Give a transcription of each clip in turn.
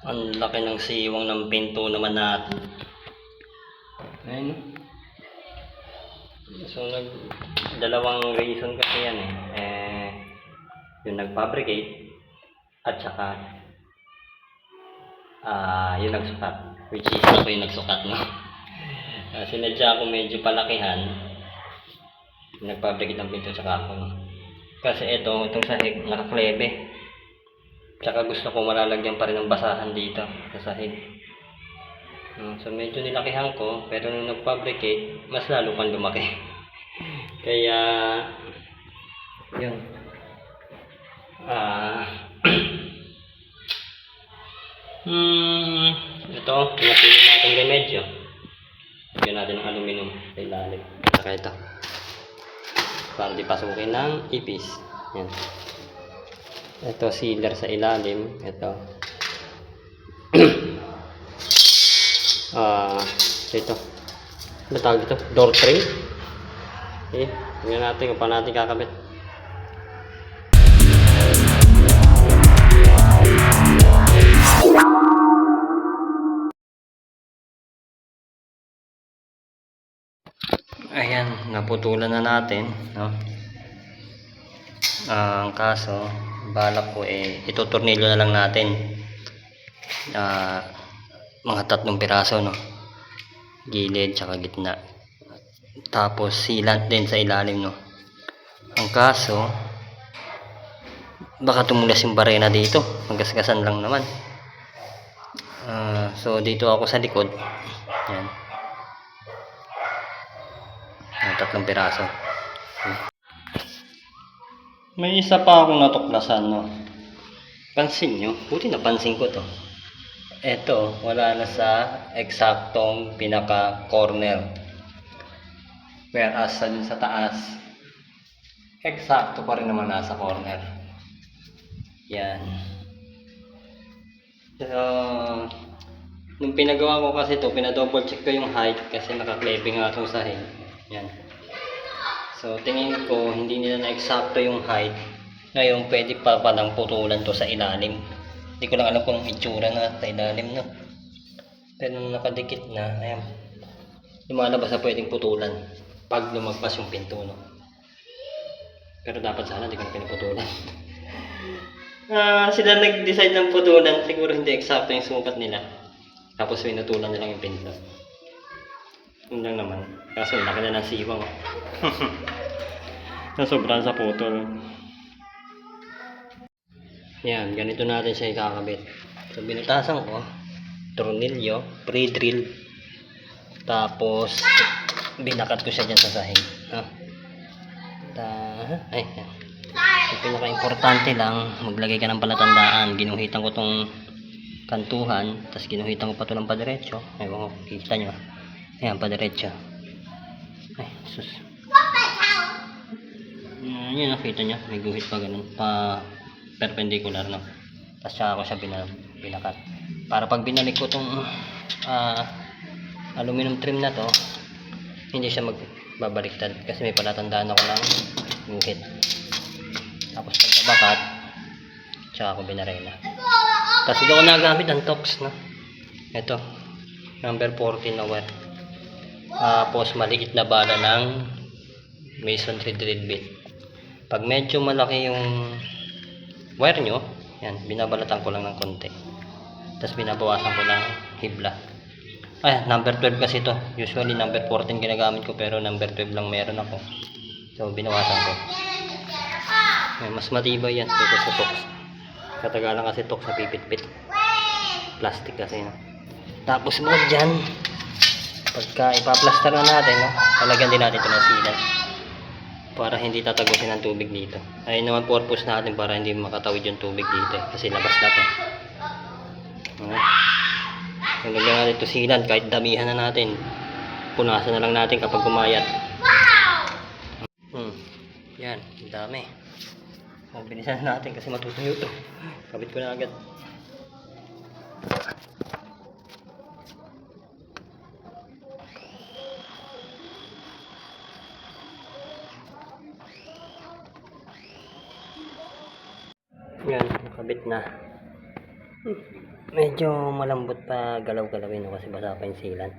Ang laki ng siwang ng pinto naman natin. Ayun. So, nag, dalawang reason kasi yan eh. eh yung nag-fabricate at saka ah yung nagsukat. Which is ako yung nagsukat, no? Uh, sinadya ko medyo palakihan. Nag-fabricate ng pinto tsaka ako, no? Kasi ito, itong sahig, nakaklebe. Tsaka gusto ko malalagyan pa rin ng basahan dito sa sahig. Mm, So medyo nilakihan ko, pero nung nag-fabricate, mas lalo pang lumaki. Kaya, yun. Ah, hmm, ito, pinapili natin remedyo. Lagyan natin ng aluminum sa ilalim. Saka ito. Para di pasukin ng ipis. Yan. Ito, sealer sa ilalim. Ito. Ah, ito. Ano tawag dito? Door tray. Eh, tingnan natin kung paano natin kakabit. Ayan, naputulan na natin, no? Ah, ang kaso, balak ko eh, itutornilyo na lang natin. Ah, mga tatlong piraso, no? Gilid, tsaka gitna. Tapos, sealant din sa ilalim, no? Ang kaso, baka tumulas yung barena dito. Magasgasan lang naman. Ah, so, dito ako sa likod. Yan. Tatlong piraso. May isa pa akong natuklasan, no? Pansin nyo? Buti napansin ko to. Eto, wala na sa eksaktong pinaka-corner. Whereas sa dun sa taas, eksakto pa rin naman nasa corner. Yan. So, nung pinagawa ko kasi to, pinadouble check ko yung height kasi naka-clipping nga itong sahig. Yan. So, tingin ko, hindi nila na-eksakto yung height. Ngayon, pwede pa palang putulan to sa ilalim. Hindi ko lang alam kung itsura na sa ilalim, no? Pero nung nakadikit na, ayan. Lumalabas na pwedeng putulan pag lumagpas yung pinto, no? Pero dapat sana hindi ko na pinaputulan. Ah, sila nag-decide ng putulan. Siguro hindi eksakto yung sukat nila. Tapos pinutulan nila yung pinto. Yun lang naman. Kaso laki na ng siwang. na sobrang sa putol. Yan, ganito natin siya ikakabit. So, binutasan ko. Tornilyo, pre-drill. Tapos, binakat ko siya dyan sa sahig. No? Ta ay, yan. So, pinaka-importante lang, maglagay ka ng palatandaan. Ginuhitan ko tong kantuhan, tapos ginuhitan ko pa ito ng padiretso. Ewan ko, kita nyo. Ayan, padiretso. Ay, sus. Mm, yun, nakita nyo. May guhit pa ganun. Pa perpendicular, no? Tapos saka ko siya bina, binakat. Para pag binalik ko tong ah, aluminum trim na to, hindi siya magbabaliktad. Kasi may palatandaan ako ng guhit. Tapos pagkabakat, tsaka ko binarena. Tapos dito ko nagamit ang tox, no? Ito, number 14 na wire. Tapos maliit na bala ng masonry drill bit. Pag medyo malaki yung wire nyo, yan, binabalatan ko lang ng konti. Tapos binabawasan ko ng hibla. Ay, number 12 kasi to. Usually number 14 ginagamit ko pero number 12 lang meron ako. So binawasan ko. Ay, mas matibay yan kaysa sa tox. Katagalan kasi tox sa pipit-pit. Plastic kasi. No? Tapos mo dyan, pagka ipaplaster na natin, no? talagyan din natin ito ng sealant para hindi tatagusin ng tubig dito. Ayun naman purpose natin para hindi makatawid yung tubig dito eh, kasi labas na. Okay. Kung lagyan natin ito sealant, kahit damihan na natin, punasan na lang natin kapag kumayat. Hmm. Yan, ang dami. So, bilisan na natin kasi matutuyo to. Kabit ko na agad. Yan, nakabit na. Medyo malambot pa galaw-galawin no, kasi basa pa yung silan.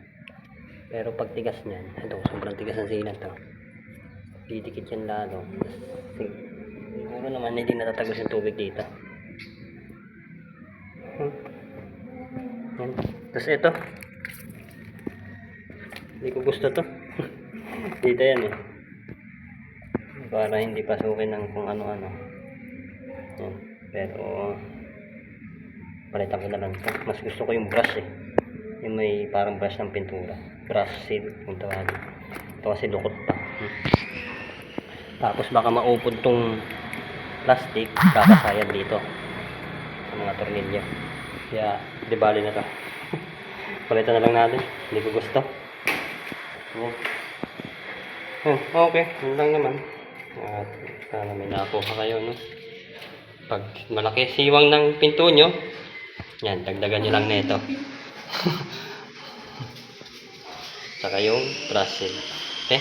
Pero pag tigas niyan, ito sobrang tigas ng silan to. Didikit yan lalo. Sig- Siguro naman hindi natatagos yung tubig dito. Hmm. Yan. Tapos ito. Hindi ko gusto to. dito yan eh. Para hindi pasukin ng kung ano-ano. Pero palitan ko na lang ito. Mas gusto ko yung brush eh. Yung may parang brush ng pintura. Brush seal kung tawagin. Ito kasi lukot pa. Hmm. Tapos baka maupod tong plastic kakasayad dito sa mga tornilyo. Kaya di bali na to. Palitan na lang natin. Hindi ko gusto. Yan. Hmm, okay, yun lang naman. At sana may nakuha kayo, no? Pag malaki siwang ng pinto nyo, yan, dagdagan nyo lang nito. Saka yung brush seal. Okay?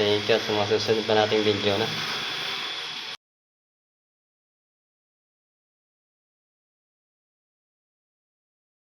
Thank you. Sa mga susunod pa nating video na.